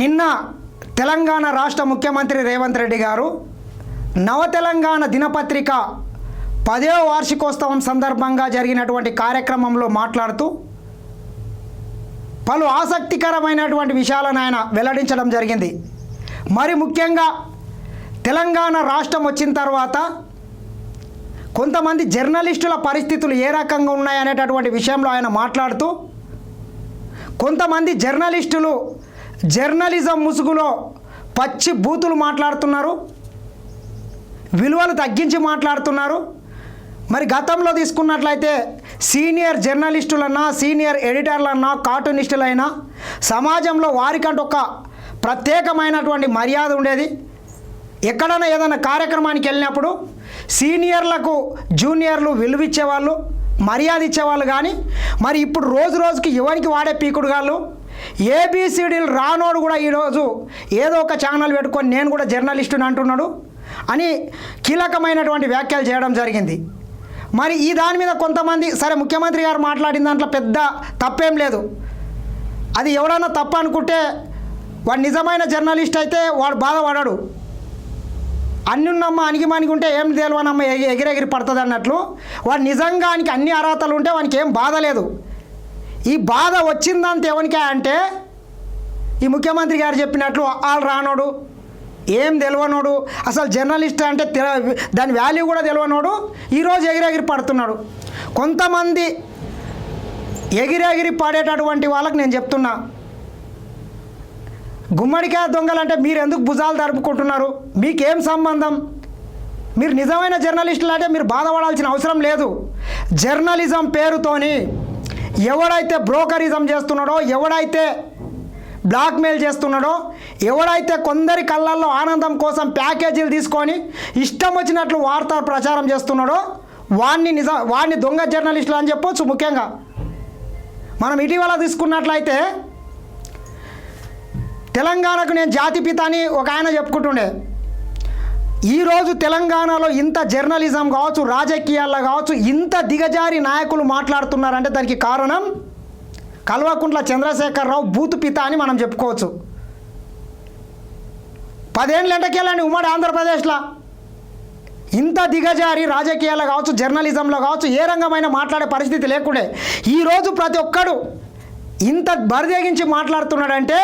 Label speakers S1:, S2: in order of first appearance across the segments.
S1: నిన్న తెలంగాణ రాష్ట్ర ముఖ్యమంత్రి రేవంత్ రెడ్డి గారు నవ తెలంగాణ దినపత్రిక పదో వార్షికోత్సవం సందర్భంగా జరిగినటువంటి కార్యక్రమంలో మాట్లాడుతూ పలు ఆసక్తికరమైనటువంటి విషయాలను ఆయన వెల్లడించడం జరిగింది. మరి ముఖ్యంగా తెలంగాణ రాష్ట్రం వచ్చిన తర్వాత కొంతమంది జర్నలిస్టుల పరిస్థితులు ఏ రకంగా ఉన్నాయనేటటువంటి విషయంలో ఆయన మాట్లాడుతూ కొంతమంది జర్నలిస్టులు జర్నలిజం ముసుగులో పచ్చి బూతులు మాట్లాడుతున్నారు. విలువలు తగ్గించి మాట్లాడుతున్నారు. మరి గతంలో తీసుకున్నట్లయితే సీనియర్ జర్నలిస్టులన్నా సీనియర్ ఎడిటర్లన్నా కార్టూనిస్టులైనా సమాజంలో వారికంటూ ఒక ప్రత్యేకమైనటువంటి మర్యాద ఉండేది. ఎక్కడైనా ఏదైనా కార్యక్రమానికి వెళ్ళినప్పుడు సీనియర్లకు జూనియర్లు విలువిచ్చేవాళ్ళు మర్యాద ఇచ్చేవాళ్ళు కానీ మరి ఇప్పుడు రోజు రోజుకి ఎవరికి వాడే పీకుడుగాళ్ళు ఏబిసిడీలు రానోడు కూడా ఈరోజు ఏదో ఒక ఛానల్ పెట్టుకొని నేను కూడా జర్నలిస్టుని అంటున్నాడు అని కీలకమైనటువంటి వ్యాఖ్యలు చేయడం జరిగింది. మరి ఈ దాని మీద కొంతమంది సరే ముఖ్యమంత్రి గారు మాట్లాడిన దాంట్లో పెద్ద తప్పేం లేదు. అది ఎవడన్నా తప్ప అనుకుంటే వాడు నిజమైన జర్నలిస్ట్ అయితే వాడు బాధపడడు. అన్నున్నమ్మ అణిగిమణిగి ఉంటే ఏం తెలియనమ్మ ఎగి ఎగిరెగిరి పడుతుంది అన్నట్లు వాడు నిజంగానికి అన్ని అర్హతలు ఉంటే వానికి ఏం బాధ లేదు. ఈ బాధ వచ్చిందంత ఎవరికే అంటే ఈ ముఖ్యమంత్రి గారు చెప్పినట్లు వాళ్ళు రానోడు ఏం తెలియనోడు అసలు జర్నలిస్ట్ అంటే దాని వాల్యూ కూడా తెలియనోడు ఈరోజు ఎగిరెగిరి పడుతున్నాడు. కొంతమంది ఎగిరెగిరి పడేటటువంటి వాళ్ళకి నేను చెప్తున్నా. గుమ్మడికాయ దొంగలంటే మీరు ఎందుకు భుజాలు జరుపుకుంటున్నారు మీకేం సంబంధం? మీరు నిజమైన జర్నలిస్టులు అంటే మీరు బాధపడాల్సిన అవసరం లేదు. జర్నలిజం పేరుతోని ఎవడైతే బ్రోకరిజం చేస్తున్నాడో ఎవడైతే బ్లాక్మెయిల్ చేస్తున్నాడో ఎవడైతే కొందరి కళ్ళల్లో ఆనందం కోసం ప్యాకేజీలు తీసుకొని ఇష్టం వచ్చినట్లు వార్తా ప్రచారం చేస్తున్నాడో వాడిని నిజ వాడిని దొంగ జర్నలిస్టులు అని చెప్పొచ్చు ముఖ్యంగా. మనం ఇటీవల తీసుకున్నట్లయితే తెలంగాణకు నేను జాతిపిత అని ఒక ఆయన చెప్పుకుంటుండే. ఈరోజు తెలంగాణలో ఇంత జర్నలిజం కావచ్చు రాజకీయాల్లో కావచ్చు ఇంత దిగజారి నాయకులు మాట్లాడుతున్నారంటే దానికి కారణం కల్వకుంట్ల చంద్రశేఖరరావు బూతు పిత అని మనం చెప్పుకోవచ్చు. పదేళ్ళు ఎంటకెళ్ళండి ఉమ్మడి ఆంధ్రప్రదేశ్లో. ఇంత దిగజారి రాజకీయాల్లో కావచ్చు జర్నలిజంలో కావచ్చు ఏ రంగమైన మాట్లాడే పరిస్థితి లేకుండే. ఈరోజు ప్రతి ఒక్కడు ఇంత బరిదేగించి మాట్లాడుతున్నాడంటే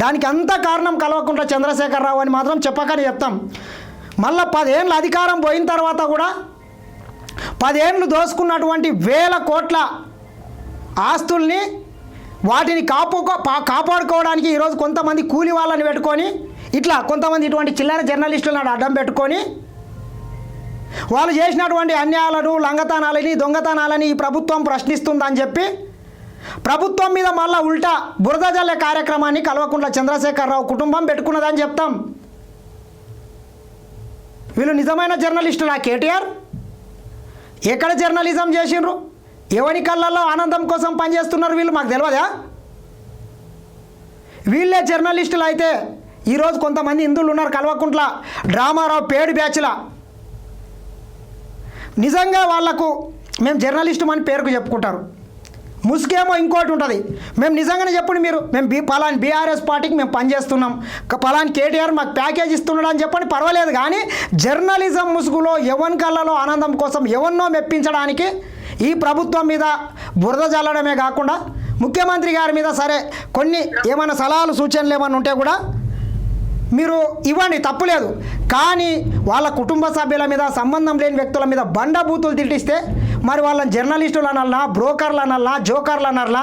S1: దానికి అంత కారణం కలవకుండా చంద్రశేఖరరావు అని మాత్రం చెప్పకనే చెప్తాం. మళ్ళీ పదేళ్ళు అధికారం పోయిన తర్వాత కూడా పదేళ్ళు దోసుకున్నటువంటి వేల కోట్ల ఆస్తుల్ని వాటిని కాపు కాపాడుకోవడానికి ఈరోజు కొంతమంది కూలి వాళ్ళని పెట్టుకొని ఇట్లా కొంతమంది ఇటువంటి చిల్లర జర్నలిస్టులను అడ్డం పెట్టుకొని వాళ్ళు చేసినటువంటి అన్యాయాలను లంగతనాలని దొంగతనాలని ఈ ప్రభుత్వం ప్రశ్నిస్తుందని చెప్పి ప్రభుత్వం మీద మళ్ళా ఉల్టా బురద జల్లే కార్యక్రమాన్ని కల్వకుంట్ల చంద్రశేఖరరావు కుటుంబం పెట్టుకున్నదని చెప్తాం. వీళ్ళు నిజమైన జర్నలిస్టులా కేటీఆర్? ఎక్కడ జర్నలిజం చేసిండ్రు? ఎవరి కళ్ళల్లో ఆనందం కోసం పనిచేస్తున్నారు వీళ్ళు మాకు తెలియదా వీళ్ళే జర్నలిస్టులు అయితే ఈరోజు కొంతమంది హిందువులు ఉన్నారు కల్వకుంట్ల డ్రామారావు పేడు బ్యాచ్లా. నిజంగా వాళ్ళకు మేము జర్నలిస్టు అని పేరుకు చెప్పుకుంటారు. ముసుగేమో ఇంకోటి ఉంటుంది. మేము నిజంగానే చెప్పండి మీరు మేము బీ పలాని బీఆర్ఎస్ పార్టీకి మేము పనిచేస్తున్నాం. పలాని కేటీఆర్ మాకు ప్యాకేజ్ ఇస్తున్నాడు అని చెప్పండి పర్వాలేదు. కానీ జర్నలిజం ముసుగులో ఎవరి కళ్ళలో ఆనందం కోసం ఎవరినో మెప్పించడానికి ఈ ప్రభుత్వం మీద బురద జల్లడమే కాకుండా ముఖ్యమంత్రి గారి మీద సరే కొన్ని ఏమైనా సలహాలు సూచనలు ఏమైనా ఉంటే కూడా మీరు ఇవ్వండి తప్పులేదు కానీ వాళ్ళ కుటుంబ సభ్యుల మీద సంబంధం లేని వ్యక్తుల మీద బండబూతులు తిట్టిస్తే మరి వాళ్ళని జర్నలిస్టులు అనల్లా బ్రోకర్లు అనల్లా జోకర్లు అనల్లా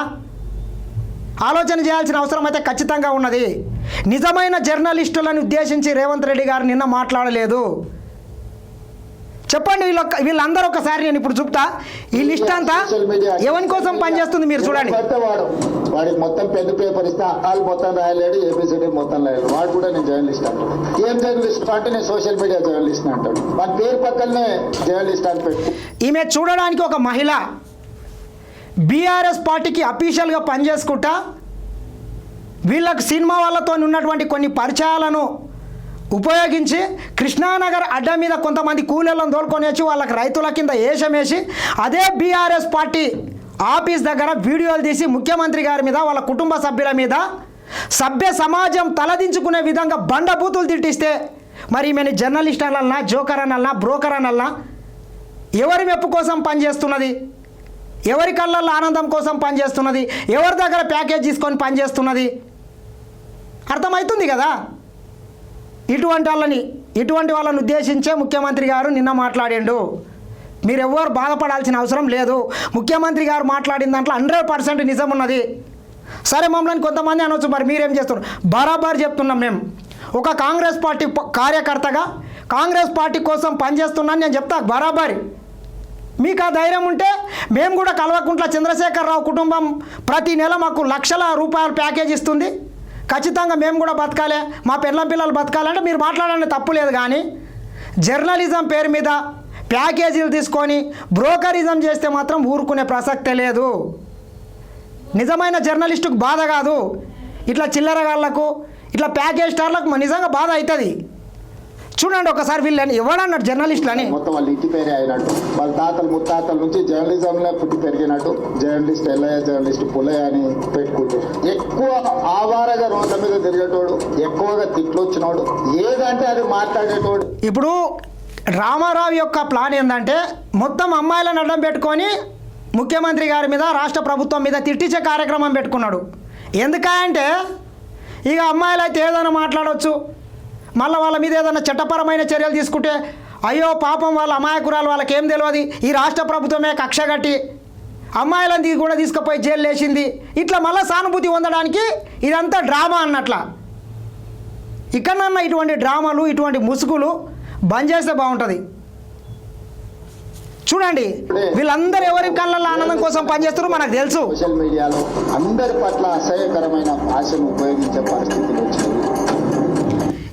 S1: ఆలోచన చేయాల్సిన అవసరం అయితే ఖచ్చితంగా ఉన్నది. నిజమైన జర్నలిస్టులను ఉద్దేశించి రేవంత్ రెడ్డి గారు నిన్న మాట్లాడలేదు. చెప్పండి వీళ్ళ వీళ్ళందరూ ఒకసారి నేను ఇప్పుడు చూపుతా. ఈ లిస్ట్ అంతా ఎవరి కోసం పనిచేస్తుంది మీరు చూడండి.
S2: వాడు వాడికి మొత్తం పెద్ద పేపర్ ఇస్తే వాళ్ళు మొత్తం రాయలేడు ఏబిసిడి మొత్తం రాయలేడు. వాడు కూడా నేను జర్నలిస్ట్ అంటాడు. ఏం జర్నలిస్ట్ అంటే నేను సోషల్ మీడియా జర్నలిస్ట్ అంటాడు. మన పేరు పక్కనే జర్నలిస్ట్ అని పెట్టు.
S1: ఈమె చూడడానికి ఒక మహిళ బీఆర్ఎస్ పార్టీకి అఫీషియల్గా పనిచేసుకుంటా. వీళ్ళకు సినిమా వాళ్ళతో ఉన్నటువంటి కొన్ని పరిచయాలను ఉపయోగించి కృష్ణానగర్ అడ్డ మీద కొంతమంది కూలీలను తోలుకొని వచ్చి వాళ్ళకి రైతుల కింద ఏషం వేసి అదే బీఆర్ఎస్ పార్టీ ఆఫీస్ దగ్గర వీడియోలు తీసి ముఖ్యమంత్రి గారి మీద వాళ్ళ కుటుంబ సభ్యుల మీద సభ్య సమాజం తలదించుకునే విధంగా బండబూతులు తిట్టిస్తే మరి ఈమెని జర్నలిస్ట్ అనల్నా జోకర్ అనల్నా బ్రోకర్ అనల్నా? ఎవరి మెప్పు కోసం పనిచేస్తున్నది? ఎవరి కళ్ళల్లో ఆనందం కోసం పనిచేస్తున్నది? ఎవరి దగ్గర ప్యాకేజ్ తీసుకొని పనిచేస్తున్నది? అర్థమవుతుంది కదా? ఇటువంటి వాళ్ళని ఇటువంటి వాళ్ళని ఉద్దేశించే ముఖ్యమంత్రి గారు నిన్న మాట్లాడిండు. మీరు ఎవ్వరు బాధపడాల్సిన అవసరం లేదు. ముఖ్యమంత్రి గారు మాట్లాడిన దాంట్లో హండ్రెడ్ పర్సెంట్ నిజం ఉన్నది. సరే మమ్మల్ని కొంతమంది అనొచ్చు మరి మీరేం చేస్తున్నారు? బరాబర్ చెప్తున్నాం మేము. ఒక కాంగ్రెస్ పార్టీ కార్యకర్తగా కాంగ్రెస్ పార్టీ కోసం పనిచేస్తున్నాను నేను చెప్తా బరాబరి. మీకు ఆ ధైర్యం ఉంటే మేము కూడా కల్వకుంట్ల చంద్రశేఖరరావు కుటుంబం ప్రతి నెల మాకు లక్షల రూపాయల ప్యాకేజ్ ఇస్తుంది. ఖచ్చితంగా మేము కూడా బతకాలి. మా పిల్ల పిల్లలు బతకాలంటే మీరు మాట్లాడండి తప్పు లేదు కానీ జర్నలిజం పేరు మీద ప్యాకేజీలు తీసుకొని బ్రోకరిజం చేస్తే మాత్రం ఊరుకునే ప్రసక్తే లేదు. నిజమైన జర్నలిస్టుకు బాధ కాదు. ఇట్లా చిల్లరగాళ్ళకు ఇట్లా ప్యాకేజ్ స్టార్లకు నిజంగా బాధ అవుతుంది. చూడండి ఒకసారి వీళ్ళని ఎవడన్నాడు జర్నలిస్టులని?
S2: మొత్తం వాళ్ళ ఇంటి పేరే అయినట్టు. వాళ్ళ తాతలు ముత్తాతల నుంచి జర్నలిజంలో పుట్టి పెరిగినట్టు. జర్నలిస్ట్ ఎల్లయ్య జర్నలిస్ట్ పుల్లయ్య అని పెట్టుకుంటూ. ఎక్కువ ఆవారగా రోడ్ల మీద తిరిగేటోడు ఎక్కువగా తిట్లు వచ్చినోడు ఏదంటే అది మాట్లాడేటోడు.
S1: ఇప్పుడు రామారావు యొక్క ప్లాన్ ఏంటంటే మొత్తం అమ్మాయిలను అడ్డం పెట్టుకొని ముఖ్యమంత్రి గారి మీద రాష్ట్ర ప్రభుత్వం మీద తిట్టించే కార్యక్రమం పెట్టుకున్నాడు. ఎందుకంటే ఇక అమ్మాయిలు అయితే ఏదైనా మాట్లాడవచ్చు మళ్ళీ వాళ్ళ మీద ఏదైనా చట్టపరమైన చర్యలు తీసుకుంటే అయ్యో పాపం వాళ్ళ అమాయకురాలు వాళ్ళకేం తెలియదు. ఈ రాష్ట్ర ప్రభుత్వమే కక్ష కట్టి అమ్మాయిలను కూడా తీసుకుపోయి జైలు లేచింది. ఇట్లా మళ్ళీ సానుభూతి పొందడానికి ఇదంతా డ్రామా అన్నట్ల. ఇక్కడన్నా ఇటువంటి డ్రామాలు ఇటువంటి ముసుగులు బంద్ చేస్తే బాగుంటుంది. చూడండి వీళ్ళందరూ ఎవరి కళ్ళల్లో ఆనందం కోసం పనిచేస్తారు మనకు తెలుసు.
S2: సోషల్ మీడియాలో అందరి పట్ల అసహ్యకరమైన భాషను ఉపయోగించే పరిస్థితులు వచ్చింది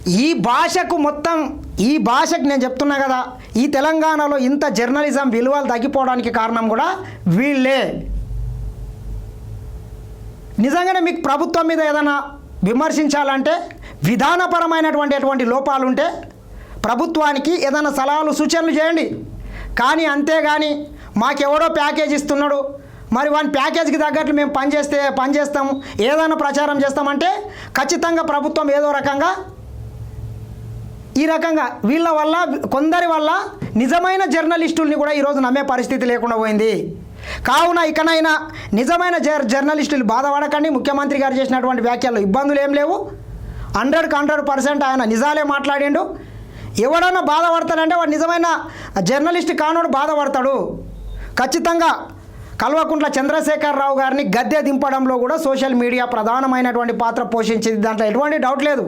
S1: ఈ భాషకు మొత్తం ఈ భాషకు నేను చెప్తున్నా కదా ఈ తెలంగాణలో ఇంత జర్నలిజం విలువలు తగ్గిపోవడానికి కారణం కూడా వీళ్ళే. నిజంగానే మీకు ప్రభుత్వం మీద ఏదైనా విమర్శించాలంటే విధానపరమైనటువంటి ఎటువంటి లోపాలు ఉంటే ప్రభుత్వానికి ఏదైనా సలహాలు సూచనలు చేయండి. కానీ అంతేగాని మాకెవడో ప్యాకేజ్ ఇస్తున్నాడు. మరి వాని ప్యాకేజ్కి తగ్గట్లు మేము పనిచేస్తే పనిచేస్తాం ఏదైనా ప్రచారం చేస్తామంటే ఖచ్చితంగా ప్రభుత్వం ఏదో రకంగా ఈ రకంగా వీళ్ళ వల్ల కొందరి వల్ల నిజమైన జర్నలిస్టుల్ని కూడా ఈరోజు నమ్మే పరిస్థితి లేకుండా పోయింది. కావున ఇకనైనా నిజమైన జర్ జర్నలిస్టులు బాధపడకండి ముఖ్యమంత్రి గారు చేసినటువంటి వ్యాఖ్యలు ఇబ్బందులు ఏం లేవు. హండ్రెడ్కి హండ్రెడ్ పర్సెంట్ ఆయన నిజాలే మాట్లాడిండు. ఎవడన్నా బాధపడతాడంటే వాడు నిజమైన జర్నలిస్ట్ కానోడు బాధపడతాడు ఖచ్చితంగా కల్వకుంట్ల చంద్రశేఖరరావు గారిని గద్దె దింపడంలో కూడా సోషల్ మీడియా ప్రధానమైనటువంటి పాత్ర పోషించింది. దాంట్లో ఎటువంటి డౌట్ లేదు.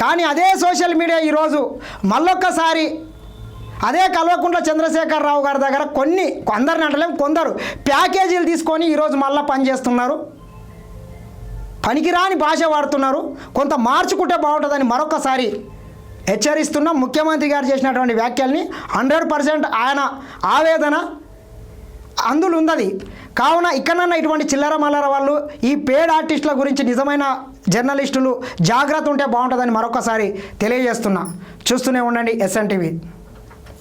S1: కానీ అదే సోషల్ మీడియా ఈరోజు మళ్ళొక్కసారి అదే కల్వకుంట్ల చంద్రశేఖరరావు గారి దగ్గర కొన్ని కొందరిని అంటలేం కొందరు ప్యాకేజీలు తీసుకొని ఈరోజు మళ్ళీ పనిచేస్తున్నారు పనికిరాని భాష వాడుతున్నారు. కొంత మార్చుకుంటే బాగుంటుందని మరొకసారి హెచ్చరిస్తున్న ముఖ్యమంత్రి గారు చేసినటువంటి వ్యాఖ్యల్ని హండ్రెడ్ పర్సెంట్ ఆయన ఆవేదన అందులో ఉన్నది కావున ఇక్కడన్నా ఇటువంటి చిల్లర మల్లర వాళ్ళు ఈ పేడ్ ఆర్టిస్టుల గురించి నిజమైన జర్నలిస్టులు జాగ్రత్త ఉంటే బాగుంటుందని మరొకసారి తెలియజేస్తున్నా. చూస్తూనే ఉండండి ఎస్ఎన్ టీవీ.